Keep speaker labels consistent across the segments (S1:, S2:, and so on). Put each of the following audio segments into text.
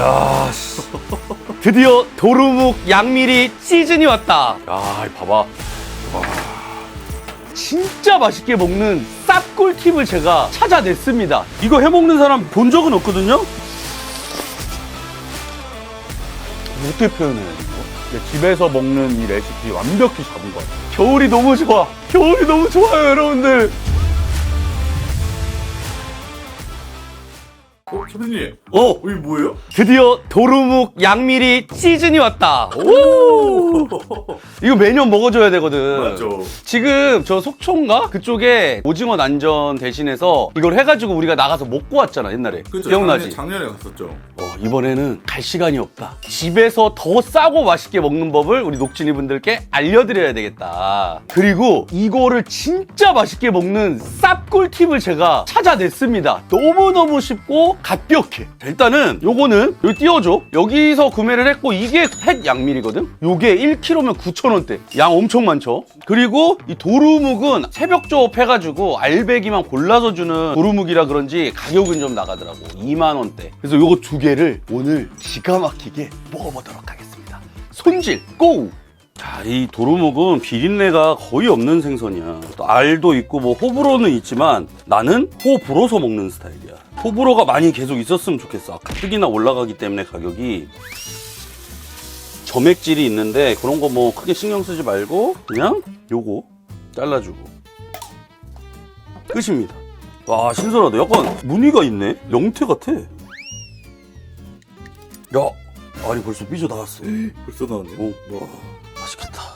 S1: 야, 씨. 드디어 도루묵 양미리 시즌이 왔다. 야, 이 봐봐. 와. 진짜 맛있게 먹는 쌉 꿀 팁을 제가 찾아냈습니다. 이거 해 먹는 사람 본 적은 없거든요. 어떻게 표현해야 돼, 이거? 근데 집에서 먹는 이 레시피 완벽히 잡은 것 같아요. 겨울이 너무 좋아. 겨울이 너무 좋아요, 여러분들.
S2: 어, 선생님.
S1: 어,
S2: 이게 뭐예요?
S1: 드디어 도루묵 양미리 시즌이 왔다. 오! 이거 매년 먹어줘야 되거든.
S2: 맞죠.
S1: 지금 저 속초인가? 그쪽에 오징어 난전 대신해서 이걸 해가지고 우리가 나가서 먹고 왔잖아, 옛날에.
S2: 그죠.
S1: 기억나지?
S2: 작년에, 작년에 갔었죠.
S1: 어, 이번에는 갈 시간이 없다. 집에서 더 싸고 맛있게 먹는 법을 우리 녹진이 분들께 알려드려야 되겠다. 그리고 이거를 진짜 맛있게 먹는 쌉 꿀 팁을 제가 찾아냈습니다. 너무너무 쉽고 자, 일단은 요거는 여기 띄워줘. 여기서 구매를 했고 이게 햇 양밀이거든? 요게 1kg면 9,000원대. 양 엄청 많죠? 그리고 이 도루묵은 새벽 조업 해가지고 알배기만 골라서 주는 도루묵이라 그런지 가격은 좀 나가더라고. 2만원대. 그래서 요거 두 개를 오늘 기가 막히게 먹어보도록 하겠습니다. 손질, 고! 자, 이 도루묵은 비린내가 거의 없는 생선이야. 또 알도 있고 뭐 호불호는 있지만 나는 호불호서 먹는 스타일이야. 호불호가 많이 계속 있었으면 좋겠어. 가뜩이나 올라가기 때문에 가격이 점액질이 있는데 그런 거 뭐 크게 신경 쓰지 말고 그냥 요거 잘라주고 끝입니다. 와 신선하다. 약간 무늬가 있네. 명태 같아. 야, 아니 벌써 삐져 나왔어.
S2: 벌써 나왔네요.
S1: 오, 와, 맛있겠다.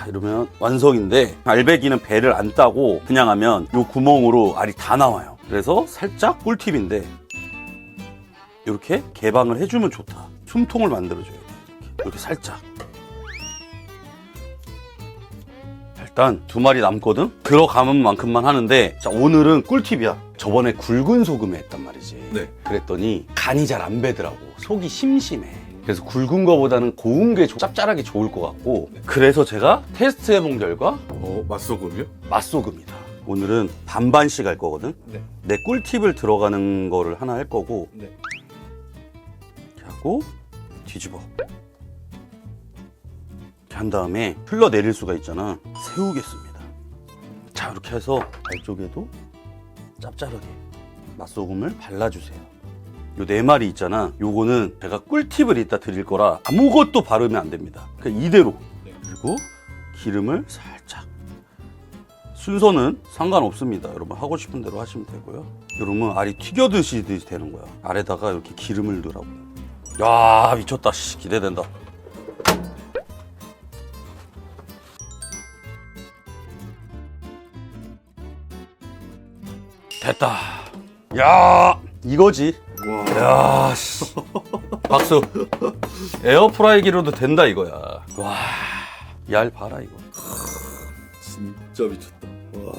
S1: 자, 이러면 완성인데 알배기는 배를 안 따고 그냥 하면 요 구멍으로 알이 다 나와요. 그래서 살짝 꿀팁인데 이렇게 개방을 해주면 좋다. 숨통을 만들어줘야 돼. 이렇게, 이렇게 살짝. 일단 두 마리 남거든? 들어가는 만큼만 하는데 자 오늘은 꿀팁이야 저번에 굵은 소금에 했단 말이지
S2: 네.
S1: 그랬더니 간이 잘 안 배더라고 속이 심심해 그래서 굵은 거보다는 고운 게좀 짭짤하게 좋을 것 같고 그래서 제가 테스트 해본 결과
S2: 어, 맛소금이요?
S1: 맛소금이다 오늘은 반반씩 할 거거든
S2: 네.
S1: 내 꿀팁을 들어가는 거를 하나 할 거고
S2: 네.
S1: 이렇게 하고 뒤집어 이렇게 한 다음에 흘러내릴 수가 있잖아 세우겠습니다 자 이렇게 해서 알 쪽에도 짭짤하게 맛소금을 발라주세요 요 네 마리 있잖아. 요거는 제가 꿀팁을 이따 드릴 거라 아무것도 바르면 안 됩니다. 그냥 이대로.
S2: 네.
S1: 그리고 기름을 살짝. 순서는 상관없습니다. 여러분 하고 싶은 대로 하시면 되고요. 여러분 알이 튀겨드시 되는 거야. 알에다가 이렇게 기름을 넣으라고. 야 미쳤다. 씨, 기대된다. 됐다. 야 이거지
S2: 와.
S1: 야 씨. 박수 에어프라이기로도 된다 이거야 와이 알 봐라 이거
S2: 진짜 미쳤다. 와.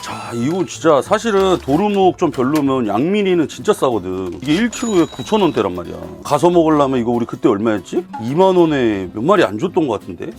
S1: 자, 이거 진짜 사실은 도루묵 좀 별로면 양미리는 진짜 싸거든. 이게 1kg에 9,000원대란 말이야. 가서 먹으려면 이거 우리 그때 얼마였지? 2만 원에 몇 마리 안 줬던 것 같은데.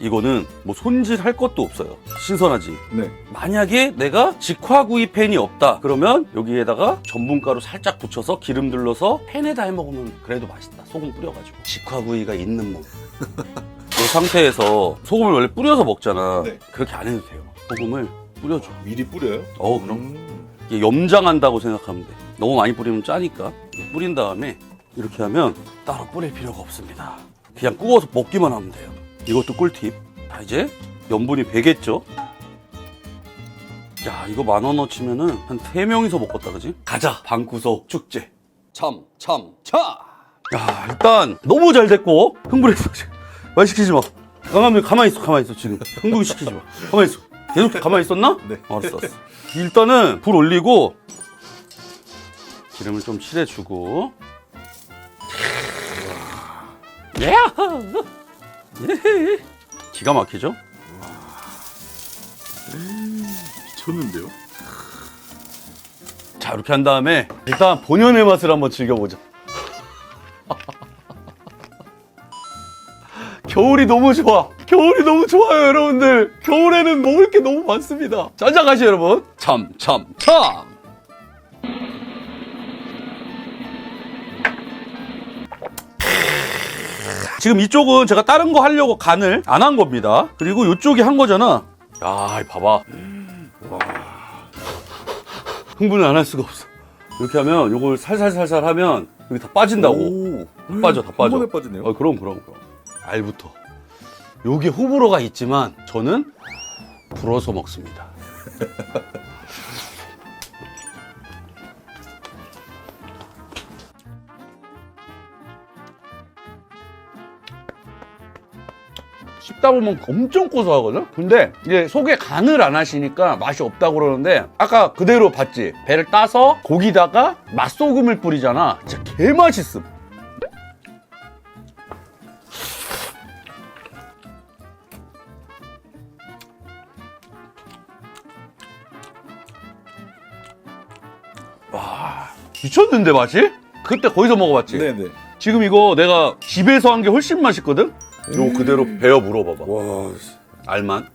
S1: 이거는 뭐 손질할 것도 없어요. 신선하지.
S2: 네.
S1: 만약에 내가 직화구이 팬이 없다 그러면 여기에다가 전분가루 살짝 붙여서 기름 둘러서 팬에다 해 먹으면 그래도 맛있다 소금 뿌려가지고 직화구이가 있는 몸. 이 상태에서 소금을 원래 뿌려서 먹잖아.
S2: 네.
S1: 그렇게 안 해도 돼요. 소금을 뿌려줘.
S2: 미리 뿌려요?
S1: 어 그럼
S2: 음.
S1: 이게 염장한다고 생각하면 돼. 너무 많이 뿌리면 짜니까 뿌린 다음에 이렇게 하면 따로 뿌릴 필요가 없습니다. 그냥 구워서 먹기만 하면 돼요. 이것도 꿀팁. 자 이제 염분이 배겠죠. 야 이거 만 원어치면은 한 세 명이서 먹겠다 그지? 가자 방구석 축제. 참 참 차. 야 일단 너무 잘 됐고 흥분했어 지금. 말 시키지 마. 가만히 가만히 있어 가만히 있어 지금 흥분 시키지 마. 가만히 있어. 계속 가만히 있었나?
S2: 네.
S1: 알았어 알았어. 일단은 불 올리고 기름을 좀 칠해주고 예! 예! 기가 막히죠?
S2: 미쳤는데요?
S1: 자 이렇게 한 다음에 일단 본연의 맛을 한번 즐겨보자 겨울이 너무 좋아. 겨울이 너무 좋아요, 여러분들. 겨울에는 먹을 게 너무 많습니다. 짜자 가시 여러분. 참, 참, 참. 지금 이쪽은 제가 다른 거 하려고 간을 안 한 겁니다. 그리고 이쪽이 한 거잖아. 야, 이 봐봐. 흥분을 안 할 수가 없어. 이렇게 하면 요걸 살살살살 하면 여기 다 빠진다고.
S2: 오.
S1: 다 빠져,
S2: 다한
S1: 빠져.
S2: 번에 빠지네요.
S1: 어, 그럼, 그럼, 그럼. 알부터. 요게 호불호가 있지만 저는 불어서 먹습니다. 씹다 보면 엄청 고소하거든? 근데 이제 속에 간을 안 하시니까 맛이 없다고 그러는데 아까 그대로 봤지? 배를 따서 고기다가 맛소금을 뿌리잖아. 진짜 개맛있음. 미쳤는데 맛이? 그때 거기서 먹어봤지?
S2: 네네.
S1: 지금 이거 내가 집에서 한 게 훨씬 맛있거든? 이거 그대로 베어 물어봐봐.
S2: 와. 씨.
S1: 알만?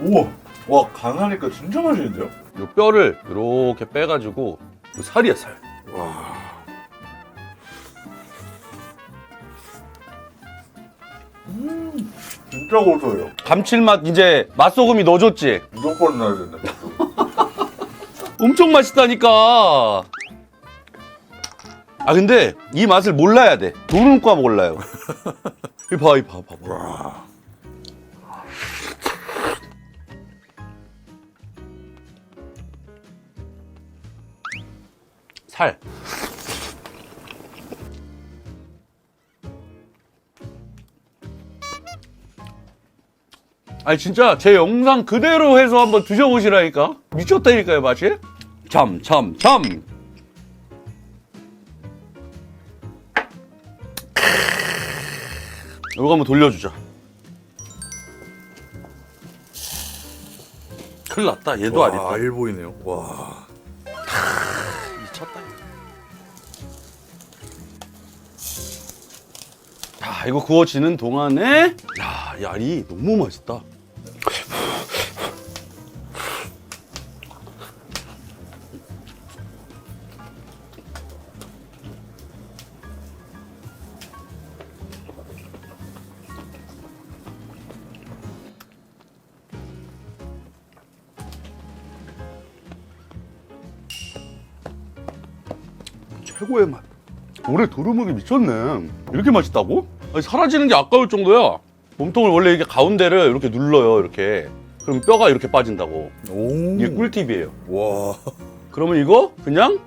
S2: 우와. 와 강하니까 진짜 맛있는데요?
S1: 이 뼈를 이렇게 빼가지고 이거 살이야 살.
S2: 와. 음. 진짜 고소해요.
S1: 감칠맛 이제 맛소금이 넣어줬지?
S2: 무조건 넣어야 된다.
S1: 엄청 맛있다니까. 아 근데 이 맛을 몰라야 돼. 노른과 몰라요. 이 봐, 이 봐, 봐, 봐.
S2: 와.
S1: 살. 아니 진짜 제 영상 그대로 해서 한번 드셔보시라니까 미쳤다니까요 맛이 참 참 참 이거 한번 돌려주자 큰일 났다 얘도
S2: 와,
S1: 아니다
S2: 알 보이네요. 와.
S1: 미쳤다. 자, 이거 구워지는 동안에 야, 이 알이 너무 맛있다. 도루묵이 미쳤네. 이렇게 맛있다고? 아니, 사라지는 게 아까울 정도야. 몸통을 원래 이렇게 가운데를 이렇게 눌러요, 이렇게. 그럼 뼈가 이렇게 빠진다고.
S2: 오.
S1: 이게 꿀팁이에요.
S2: 와.
S1: 그러면 이거 그냥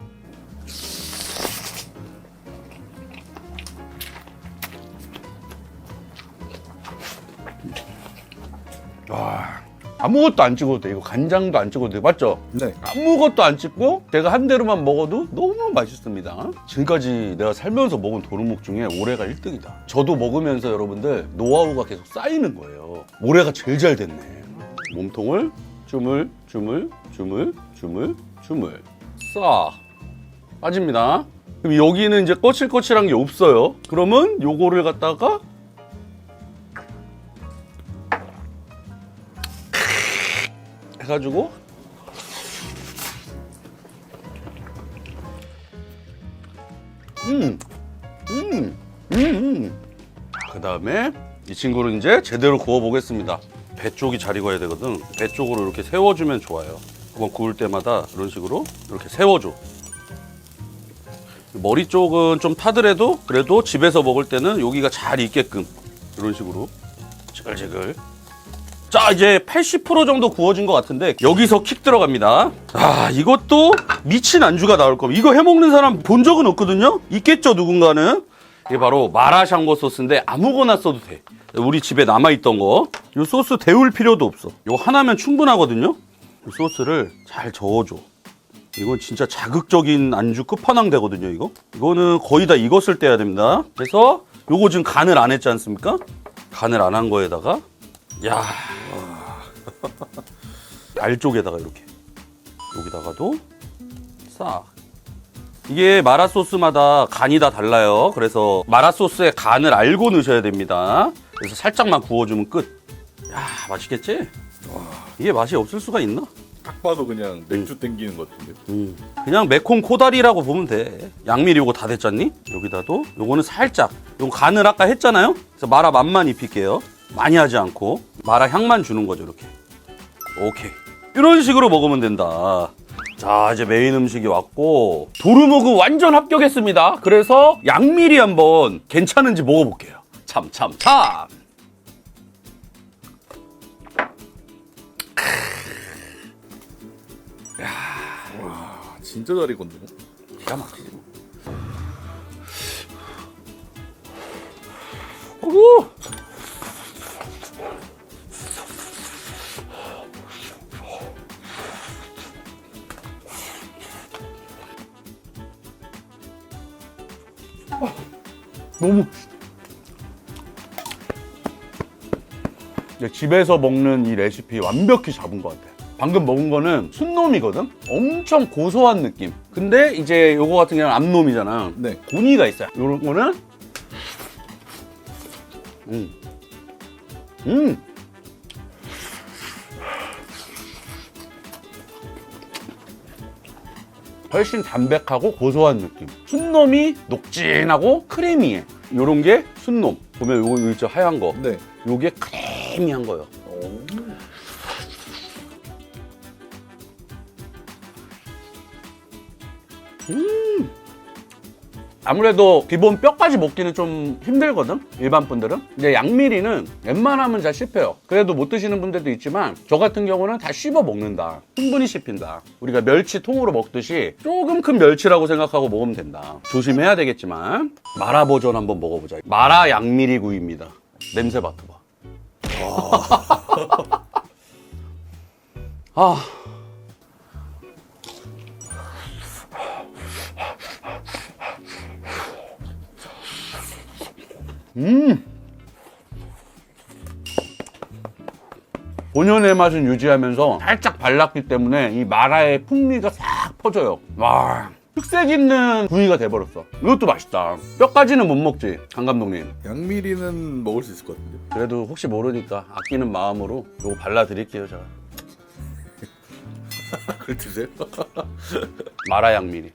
S1: 와 아무것도 안 찍어도 돼 이거 간장도 안 찍어도 돼 맞죠?
S2: 네.
S1: 아무것도 안 찍고 제가 한 대로만 먹어도 너무 맛있습니다. 지금까지 내가 살면서 먹은 도루묵 중에 올해가 1등이다. 저도 먹으면서 여러분들 노하우가 계속 쌓이는 거예요. 올해가 제일 잘 됐네. 몸통을 주물 주물 주물 주물 주물 싹 빠집니다. 그럼 여기는 이제 거칠거칠한 게 없어요. 그러면 요거를 갖다가 가지고 음, 음, 음, 음. 그 다음에 이 친구를 이제 제대로 구워보겠습니다. 배 쪽이 잘 익어야 되거든. 배 쪽으로 이렇게 세워주면 좋아요. 그건 구울 때마다 이런 식으로 이렇게 세워줘. 머리 쪽은 좀 타더라도 그래도 집에서 먹을 때는 여기가 잘 익게끔 이런 식으로 지글지글. 자 이제 80% 정도 구워진 것 같은데 여기서 킥 들어갑니다. 아 이것도 미친 안주가 나올 겁니다. 이거 해먹는 사람 본 적은 없거든요. 있겠죠 누군가는. 이게 바로 마라샹궈 소스인데 아무거나 써도 돼. 우리 집에 남아있던 거. 이 소스 데울 필요도 없어. 이거 하나면 충분하거든요. 이 소스를 잘 저어줘. 이건 진짜 자극적인 안주 끝판왕 되거든요, 이거. 이거는 거의 다때 해야 됩니다. 그래서 요거 지금 간을 안 했지 않습니까? 간을 안 한 거에다가 야. 알 쪽에다가 이렇게. 여기다가도 싹. 이게 마라 소스마다 간이 다 달라요. 그래서 마라 소스의 간을 알고 넣으셔야 됩니다. 그래서 살짝만 구워주면 끝. 야, 맛있겠지? 이게 맛이 없을 수가 있나?
S2: 딱 봐도 그냥 맥주 땡기는 것 같은데.
S1: 음, 그냥 매콤 코다리라고 보면 돼. 양미리 요거 다 됐잖니? 여기다도 요거는 살짝 요거 간을 아까 했잖아요. 그래서 마라 맛만 입힐게요. 많이 하지 않고 마라 향만 주는 거죠 이렇게. 오케이. 이런 식으로 먹으면 된다. 자 이제 메인 음식이 왔고 도루묵은 완전 합격했습니다. 그래서 양미리 한번 괜찮은지 먹어볼게요. 참 참 참.
S2: 와 진짜 잘 익었네.
S1: 기가 막히지. 오! 너무 집에서 먹는 이 레시피 완벽히 잡은 것 같아. 방금 먹은 거는 순놈이거든? 엄청 고소한 느낌. 근데 이제 요거 같은 경우는 암놈이잖아.
S2: 네.
S1: 고니가 있어요. 요런 거는 음. 음. 훨씬 담백하고 고소한 느낌. 순놈이 녹진하고 크리미해. 요런 게 순놈. 보면 요거 있죠 하얀 거.
S2: 네.
S1: 요게 크리미한 거예요. 아무래도 기본 뼈까지 먹기는 좀 힘들거든 일반 분들은. 근데 양미리는 웬만하면 잘 씹혀요. 그래도 못 드시는 분들도 있지만 저 같은 경우는 다 씹어 먹는다. 충분히 씹힌다. 우리가 멸치 통으로 먹듯이 조금 큰 멸치라고 생각하고 먹으면 된다. 조심해야 되겠지만 마라 버전 한번 먹어보자. 마라 양미리 구이입니다. 냄새 맡아봐. 아 본연의 맛은 유지하면서 살짝 발랐기 때문에 이 마라의 풍미가 싹 퍼져요. 와, 특색 있는 구이가 돼버렸어. 이것도 맛있다. 뼈까지는 못 먹지, 강 감독님.
S2: 양미리는 먹을 수 있을 것 같은데.
S1: 그래도 혹시 모르니까 아끼는 마음으로 이거 발라드릴게요, 제가.
S2: 그걸 드세요?
S1: 마라 양미리.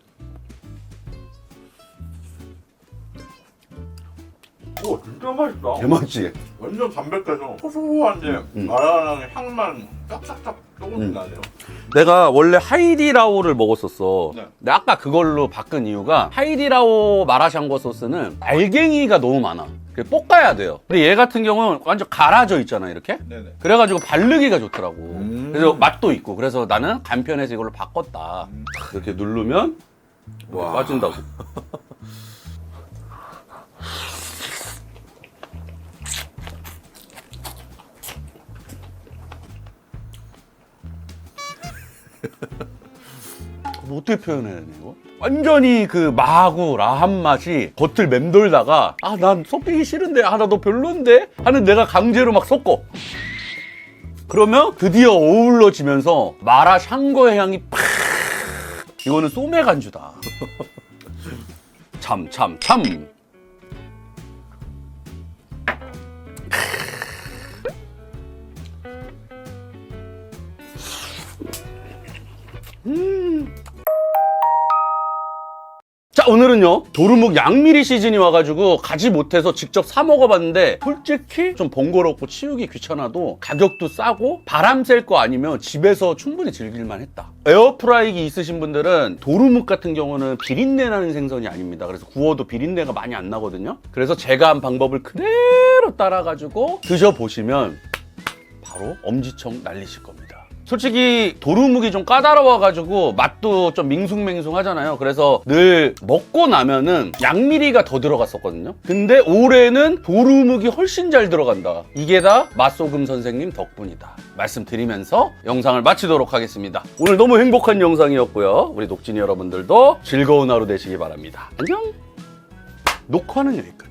S2: 오 진짜 맛있다.
S1: 대맛지?
S2: 완전 담백해서 고소한데 마라랑 향만 싹싹싹 조금씩
S1: 음.
S2: 나네요.
S1: 내가 원래 하이디라오를 먹었었어.
S2: 네.
S1: 근데 아까 그걸로 바꾼 이유가 하이디라오 마라샹궈 소스는 알갱이가 너무 많아. 그래서 볶아야 돼요. 근데 얘 같은 경우는 완전 갈아져 있잖아, 이렇게.
S2: 네네.
S1: 그래가지고 바르기가 좋더라고.
S2: 음.
S1: 그래서 맛도 있고. 그래서 나는 간편해서 이걸로 바꿨다. 이렇게 누르면
S2: 와.
S1: 빠진다고. 어떻게 표현해야 되냐 이거? 완전히 그 마하고 라한 맛이 겉을 맴돌다가 아 난 섞이기 싫은데 아 나 너 별론데? 하는 내가 강제로 막 섞어. 그러면 드디어 어우러지면서 마라 샹궈의 향이 팍! 이거는 소매 간주다. 참 참 참 오늘은요 도루묵 양미리 시즌이 와가지고 가지 못해서 직접 사 먹어봤는데 솔직히 좀 번거롭고 치우기 귀찮아도 가격도 싸고 바람 쐴 거 아니면 집에서 충분히 즐길만 했다. 에어프라이기 있으신 분들은 도루묵 같은 경우는 비린내 나는 생선이 아닙니다. 그래서 구워도 비린내가 많이 안 나거든요. 그래서 제가 한 방법을 그대로 따라가지고 드셔보시면 바로 엄지척 날리실 겁니다. 솔직히 도루묵이 좀 까다로워가지고 맛도 좀 밍숭맹숭하잖아요. 그래서 늘 먹고 나면은 양미리가 더 들어갔었거든요. 근데 올해는 도루묵이 훨씬 잘 들어간다. 이게 다 맛소금 선생님 덕분이다. 말씀드리면서 영상을 마치도록 하겠습니다. 오늘 너무 행복한 영상이었고요. 우리 녹진이 여러분들도 즐거운 하루 되시기 바랍니다. 안녕! 녹화는 여기까지.